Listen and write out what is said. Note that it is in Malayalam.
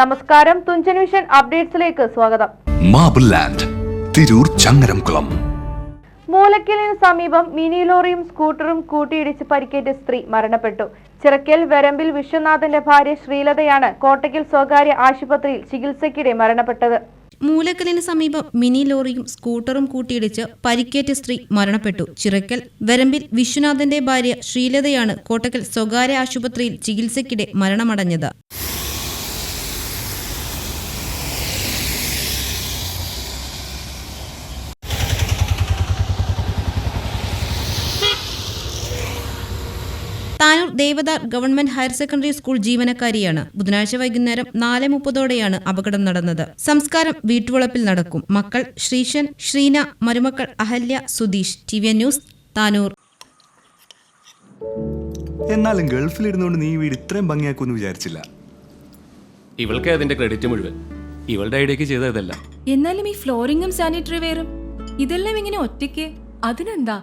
നമസ്കാരം. തുഞ്ചൻ വിഷൻ അപ്ഡേറ്റ്സിലേക്ക് സ്വാഗതം. Marble land Tirur Changaramkulam. മൂലക്കലിന് സമീപം മിനി ലോറിയും സ്കൂട്ടറും കൂട്ടിയിടിച്ച് പരിക്കേറ്റ സ്ത്രീ മരണപ്പെട്ടു. ചിറക്കൽ വരമ്പിൽ വിശ്വനാഥന്റെ ഭാര്യ ശ്രീലതയാണ് കോട്ടയ്ക്കൽ സ്വകാര്യ ആശുപത്രിയിൽ ചികിത്സയ്ക്കിടെ മരണപ്പെട്ടത്. മൂലക്കലിന് സമീപം മിനി ലോറിയും സ്കൂട്ടറും കൂട്ടിയിടിച്ച് പരിക്കേറ്റ സ്ത്രീ മരണപ്പെട്ടു. ചിറക്കൽ വരമ്പിൽ വിശ്വനാഥന്റെ ഭാര്യ ശ്രീലതയാണ് കോട്ടക്കൽ സ്വകാര്യ ആശുപത്രിയിൽ ചികിത്സയ്ക്കിടെ മരണമടഞ്ഞത്. Tanur Devadar government higher secondary school ജീവനക്കാരിയാണ്. ബുധനാഴ്ച വൈകുന്നേരം നാല് മുപ്പതോടെയാണ് അപകടം നടന്നത്. സംസ്കാരം വീട്ടുവളപ്പിൽ നടക്കും. മക്കൾ ശ്രീശൻ ശ്രീന മരുമക്കൾ Ahalya Sudheesh T V news Tanur. എന്നാലും ഗൾഫിലിരുന്നുകൊണ്ട് നീ വീട് ഇത്രയും ഭംഗിയാക്കുമെന്ന് വിചാരിച്ചില്ല. ഇവൾക്ക് അതിന്റെ ക്രെഡിറ്റ് മുഴുവൻ. ഇവളുടെ ഐഡിയക്ക് ചെയ്ത ഇതല്ല എന്നാലും ഈ ഫ്ലോറിംഗും സാനിറ്ററി വെയറും ഇതെല്ലാം ഇങ്ങനെ ഒറ്റയ്ക്ക്? അതിനെന്താ?